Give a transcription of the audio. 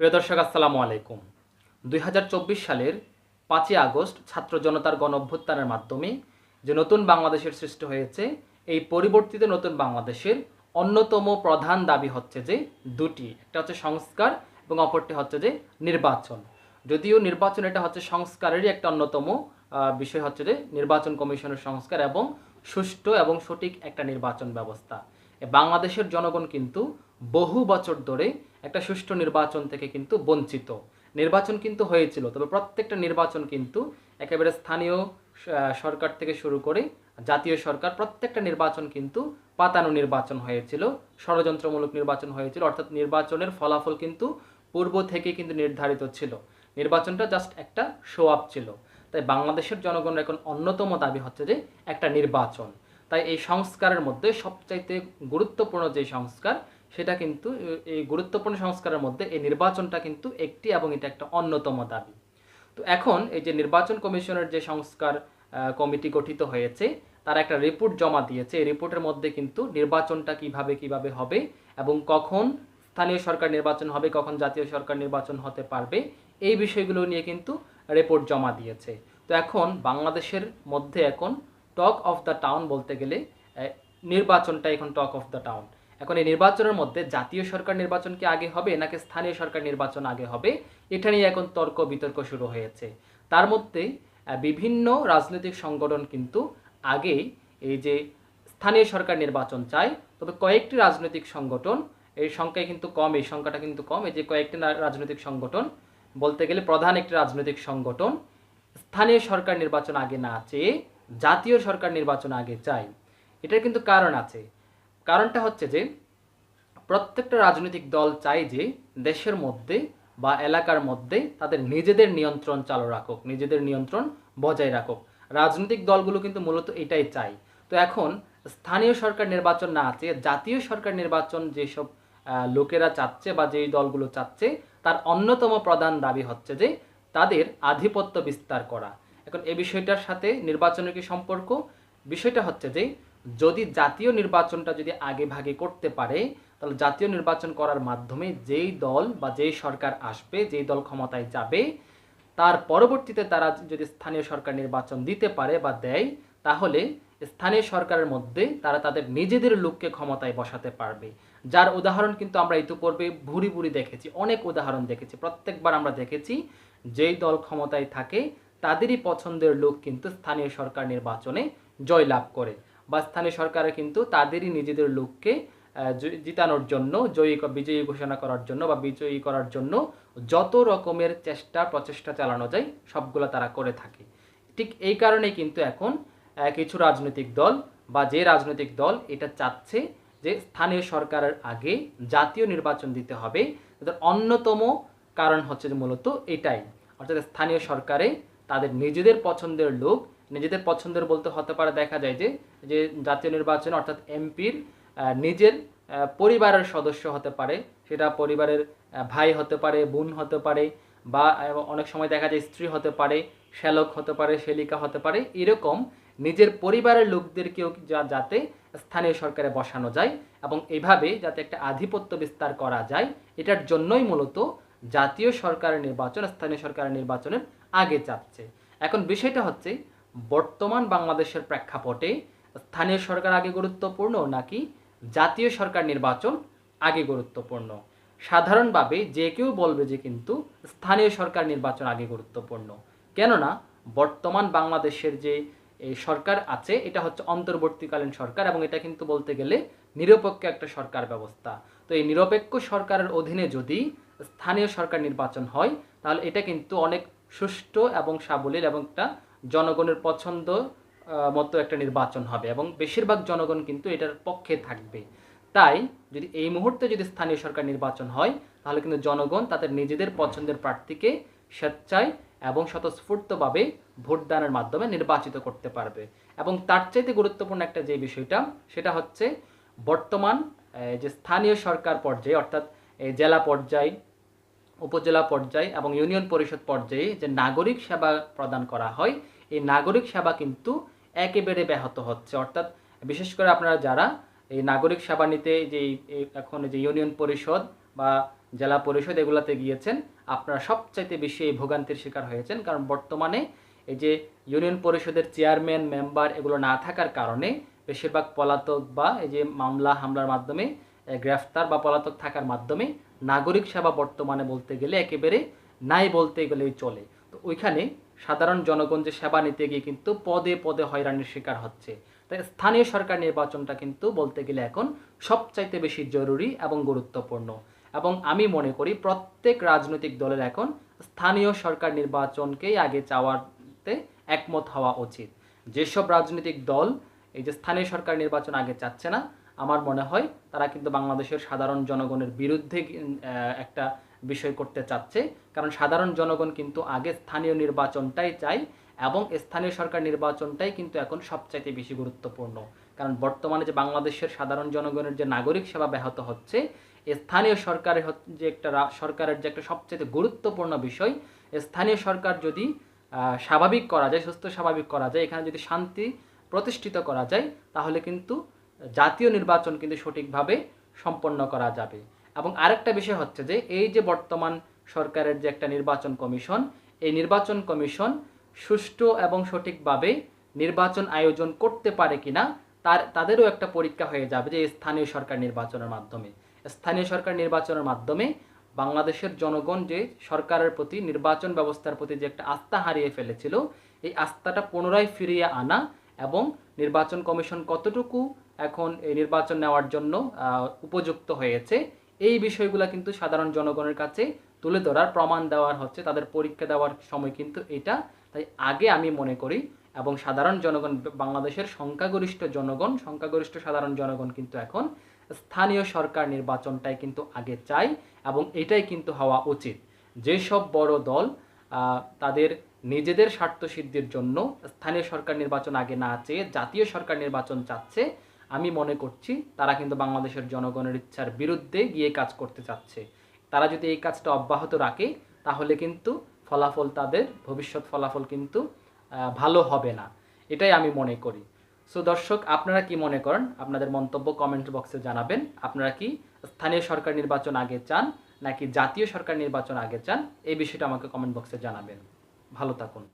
প্রিয় দর্শক, আসসালামু আলাইকুম। দুই হাজার চব্বিশ সালের পাঁচই আগস্ট ছাত্র জনতার গণ অভ্যুত্থানের মাধ্যমে যে নতুন বাংলাদেশের সৃষ্টি হয়েছে, এই পরিবর্তিত নতুন বাংলাদেশের অন্যতম প্রধান দাবি হচ্ছে যে দুটি। একটা হচ্ছে সংস্কার এবং অপরটি হচ্ছে যে নির্বাচন। যদিও নির্বাচন এটা হচ্ছে সংস্কারেরই একটা অন্যতম বিষয় হচ্ছে যে নির্বাচন কমিশনের সংস্কার এবং সুষ্ঠু এবং সঠিক একটা নির্বাচন ব্যবস্থা। বাংলাদেশের জনগণ কিন্তু বহু বছর ধরে একটা সুষ্ঠু নির্বাচন থেকে কিন্তু বঞ্চিত। নির্বাচন কিন্তু হয়েছিল, তবে প্রত্যেকটা নির্বাচন কিন্তু একেবারে স্থানীয় সরকার থেকে শুরু করে জাতীয় সরকার প্রত্যেকটা নির্বাচন কিন্তু পাতানো নির্বাচন হয়েছিল, ষড়যন্ত্রমূলক নির্বাচন হয়েছিল, অর্থাৎ নির্বাচনের ফলাফল কিন্তু পূর্ব থেকে কিন্তু নির্ধারিত ছিল। নির্বাচনটা জাস্ট একটা শো আপ ছিল। তাই বাংলাদেশের জনগণের এখন অন্যতম দাবি হচ্ছে যে একটা নির্বাচন। তাই এই সংস্কারের মধ্যে সবচাইতে গুরুত্বপূর্ণ যে সংস্কার সেটা কিন্তু এই গুরুত্বপূর্ণ সংস্কারের মধ্যে এই নির্বাচনটা কিন্তু একটি এবং এটা একটা অন্যতম দাবি। তো এখন এই যে নির্বাচন কমিশনের যে সংস্কার কমিটি গঠিত হয়েছে, তারা একটা রিপোর্ট জমা দিয়েছে। এই রিপোর্টের মধ্যে কিন্তু নির্বাচনটা কীভাবে কীভাবে হবে এবং কখন স্থানীয় সরকার নির্বাচন হবে, কখন জাতীয় সরকার নির্বাচন হতে পারবে, এই বিষয়গুলো নিয়ে কিন্তু রিপোর্ট জমা দিয়েছে। তো এখন বাংলাদেশের মধ্যে এখন টক অফ দ্য টাউন বলতে গেলে নির্বাচনটা এখন টক অফ দ্য টাউন। এখন এই নির্বাচনের মধ্যে জাতীয় সরকার নির্বাচন কি আগে হবে নাকি স্থানীয় সরকার নির্বাচন আগে হবে, এটা নিয়ে এখন তর্ক বিতর্ক শুরু হয়েছে। তার মধ্যে বিভিন্ন রাজনৈতিক সংগঠন কিন্তু আগে এই যে স্থানীয় সরকার নির্বাচন চায়, তবে কয়েকটি রাজনৈতিক সংগঠন, এই সংখ্যায় কিন্তু কম, এই সংখ্যাটা কিন্তু কম, এই যে কয়েকটি রাজনৈতিক সংগঠন, বলতে গেলে প্রধান একটি রাজনৈতিক সংগঠন, স্থানীয় সরকার নির্বাচন আগে না চেয়ে জাতীয় সরকার নির্বাচন আগে চায়। এটার কিন্তু কারণ আছে। কারণটা হচ্ছে যে, প্রত্যেকটা রাজনৈতিক দল চায় যে, দেশের মধ্যে বা এলাকার মধ্যে তাদের নিজেদের নিয়ন্ত্রণ চালু রাখুক, নিজেদের নিয়ন্ত্রণ বজায় রাখুক। রাজনৈতিক দলগুলো কিন্তু মূলত এটাই চায়। তো এখন স্থানীয় সরকার নির্বাচন না আছে, জাতীয় সরকার নির্বাচন যেসব লোকেরা চাচ্ছে বা যেই দলগুলো চাচ্ছে, তার অন্যতম প্রধান দাবি হচ্ছে যে, তাদের আধিপত্য বিস্তার করা। এখন এ বিষয়টার সাথে নির্বাচনের কি সম্পর্ক? বিষয়টা হচ্ছে যে যদি জাতীয় নির্বাচনটা যদি আগে ভাগে করতে পারে, তাহলে জাতীয় নির্বাচন করার মাধ্যমে যেই দল বা যেই সরকার আসবে, যেই দল ক্ষমতায় যাবে, তার পরবর্তীতে তারা যদি স্থানীয় সরকার নির্বাচন দিতে পারে বা দেয়, তাহলে স্থানীয় সরকারের মধ্যে তারা তাদের নিজেদের লোককে ক্ষমতায় বসাতে পারবে। যার উদাহরণ কিন্তু আমরা ইতিপূর্বে ভুরি ভুরি দেখেছি, অনেক উদাহরণ দেখেছি, প্রত্যেকবার আমরা দেখেছি, যেই দল ক্ষমতায় থাকে, তাদেরই পছন্দের লোক কিন্তু স্থানীয় সরকার নির্বাচনে জয়লাভ করে। বা স্থানীয় সরকারে কিন্তু তাদেরই নিজেদের লোককে জিতানোর জন্য, জয়ী বিজয়ী ঘোষণা করার জন্য বা বিজয়ী করার জন্য যত রকমের চেষ্টা, প্রচেষ্টা চালানো যায়, সবগুলো তারা করে থাকে। ঠিক এই কারণে কিন্তু এখন কিছু রাজনৈতিক দল বা যে রাজনৈতিক দল এটা চাচ্ছে যে স্থানীয় সরকারের আগে জাতীয় নির্বাচন দিতে হবে। তাদের অন্যতম কারণ হচ্ছে যে মূলত এটাই। অর্থাৎ স্থানীয় সরকারে তাদের নিজেদের পছন্দের লোক নিজেদের পছন্দের বলতে হতে পারে দেখা যায় যে যে জাতীয় নির্বাচনে অর্থাৎ এমপির নিজের পরিবারের সদস্য হতে পারে, সেটা পরিবারের ভাই হতে পারে, বোন হতে পারে বা অনেক সময় দেখা যায় স্ত্রী হতে পারে, শ্যালক হতে পারে শেলিকা হতে পারে, এরকম নিজের পরিবারের লোকদেরকেও যা, যাতে স্থানীয় সরকারে বসানো যায় এবং এভাবে যাতে একটা আধিপত্য বিস্তার করা যায়, এটার জন্যই মূলত জাতীয় সরকারের নির্বাচন, স্থানীয় সরকারের নির্বাচনের আগে চাচ্ছে এখন বিষয়টা হচ্ছে বর্তমান বাংলাদেশের প্রেক্ষাপটে স্থানীয় সরকার আগে গুরুত্বপূর্ণ নাকি জাতীয় সরকার নির্বাচন আগে গুরুত্বপূর্ণ? সাধারণভাবে যে কেউ বলবে যে কিন্তু স্থানীয় সরকার নির্বাচন আগে গুরুত্বপূর্ণ। কেননা বর্তমান বাংলাদেশের যে সরকার আছে, এটা হচ্ছে অন্তর্বর্তীকালীন সরকার এবং এটা কিন্তু বলতে গেলে নিরপেক্ষ একটা সরকার ব্যবস্থা। তো এই নিরপেক্ষ সরকারের অধীনে যদি স্থানীয় সরকার নির্বাচন হয়, তাহলে এটা কিন্তু অনেক সুষ্ঠু এবং সাবলীল এবং একটা জনগণের পছন্দ মতো একটা নির্বাচন হবে এবং বেশিরভাগ জনগণ কিন্তু এটার পক্ষে থাকবে। তাই যদি এই মুহূর্তে যদি স্থানীয় সরকার নির্বাচন হয়, তাহলে কিন্তু জনগণ তাদের নিজেদের পছন্দের প্রার্থীকে স্বেচ্ছায় এবং স্বতঃস্ফূর্তভাবে ভোটদানের মাধ্যমে নির্বাচিত করতে পারবে। এবং তার চাইতে গুরুত্বপূর্ণ একটা যে বিষয়টা, সেটা হচ্ছে বর্তমান যে স্থানীয় সরকার পর্যায়ে, অর্থাৎ জেলা পর্যায়ে, উপজেলা পর্যায়ে এবং ইউনিয়ন পরিষদ পর্যায়ে যে নাগরিক সেবা প্রদান করা হয় এই নাগরিক সেবা কিন্তু একেবারে ব্যাহত হচ্ছে। অর্থাৎ বিশেষ করে আপনারা যারা এই নাগরিক সেবা নিতে যে এখন যে ইউনিয়ন পরিষদ বা জেলা পরিষদ এগুলাতে গিয়েছেন, আপনারা সবচাইতে বেশি এই ভোগান্তির শিকার হয়েছেন। কারণ বর্তমানে এই যে ইউনিয়ন পরিষদের চেয়ারম্যান, মেম্বার এগুলো না থাকার কারণে বেশিরভাগ পলাতক বা এই যে মামলা হামলার মাধ্যমে গ্রেফতার বা পলাতক থাকার মাধ্যমে নাগরিক সেবা বর্তমানে বলতে গেলে একেবারে নাই বলতে গেলেই চলে। তো ওইখানে সাধারণ জনগণ যে সেবা নিতে গিয়ে কিন্তু পদে পদে হয়রানির শিকার হচ্ছে। তাই স্থানীয় সরকার নির্বাচনটা কিন্তু বলতে গেলে এখন সবচাইতে বেশি জরুরি এবং গুরুত্বপূর্ণ। এবং আমি মনে করি প্রত্যেক রাজনৈতিক দলের এখন স্থানীয় সরকার নির্বাচনকেই আগে চাওয়াতে একমত হওয়া উচিত। যেসব রাজনৈতিক দল এই যে স্থানীয় সরকার নির্বাচন আগে চাচ্ছে না, আমার মনে হয় তারা কিন্তু বাংলাদেশের সাধারণ জনগণের বিরুদ্ধে একটা বিষয় করতে চাচ্ছে, কারণ সাধারণ জনগণ কিন্তু আগে স্থানীয় নির্বাচনটাই চাই এবং স্থানীয় সরকার নির্বাচনটাই কিন্তু এখন সবচাইতে বেশি গুরুত্বপূর্ণ। কারণ বর্তমানে যে বাংলাদেশের সাধারণ জনগণের যে নাগরিক সেবা ব্যাহত হচ্ছে, স্থানীয় সরকারের যে একটা সরকারের যে একটা সবচেয়ে গুরুত্বপূর্ণ বিষয়, স্থানীয় সরকার যদি স্বাভাবিক করা যায়, সুস্থ স্বাভাবিক করা যায়, এখানে যদি শান্তি প্রতিষ্ঠিত করা যায়, তাহলে কিন্তু জাতীয় নির্বাচন কিন্তু সঠিকভাবে সম্পন্ন করা যাবে। এবং আরেকটা বিষয় হচ্ছে যে, এই যে বর্তমান সরকারের যে একটা নির্বাচন কমিশন, এই নির্বাচন কমিশন সুষ্ঠু এবং সঠিকভাবে নির্বাচন আয়োজন করতে পারে কিনা, তার, তাদেরও একটা পরীক্ষা হয়ে যাবে যে স্থানীয় সরকার নির্বাচনের মাধ্যমে। স্থানীয় সরকার নির্বাচনের মাধ্যমে বাংলাদেশের জনগণ যে সরকারের প্রতি, নির্বাচন ব্যবস্থার প্রতি যে একটা আস্থা হারিয়ে ফেলেছিল, এই আস্থাটা পুনরায় ফিরিয়ে আনা এবং নির্বাচন কমিশন কতটুকু এখন এই নির্বাচন নেওয়ার জন্য উপযুক্ত হয়েছে এই বিষয়গুলো কিন্তু সাধারণ জনগণের কাছে তুলে ধরার প্রমাণ দেওয়ার হচ্ছে, তাদের পরীক্ষা দেওয়ার সময় কিন্তু এটা। তাই আগে আমি মনে করি, এবং সাধারণ জনগণ, বাংলাদেশের সংখ্যাগরিষ্ঠ জনগণ, সংখ্যাগরিষ্ঠ সাধারণ জনগণ কিন্তু এখন স্থানীয় সরকার নির্বাচনটাই কিন্তু আগে চাই এবং এটাই কিন্তু হওয়া উচিত। যেসব বড় দল তাদের নিজেদের স্বার্থ সিদ্ধির জন্য স্থানীয় সরকার নির্বাচন আগে না চেয়ে, জাতীয় সরকার নির্বাচন চাচ্ছে আমি মনে করছি তারা কিন্তু বাংলাদেশের জনগণের ইচ্ছার বিরুদ্ধে গিয়ে কাজ করতে চাচ্ছে। তারা যদি এই কাজটা অব্যাহত রাখে, তাহলে কিন্তু ফলাফল তাদের, ভবিষ্যৎ ফলাফল কিন্তু ভালো হবে না। এটাই আমি মনে করি। সো দর্শক, আপনারা কি মনে করেন? আপনাদের মন্তব্য কমেন্ট বক্সে জানাবেন। আপনারা কি স্থানীয় সরকার নির্বাচন আগে চান, নাকি জাতীয় সরকার নির্বাচন আগে চান? এই বিষয়টা আমাকে কমেন্ট বক্সে জানাবেন। ভালো থাকুন।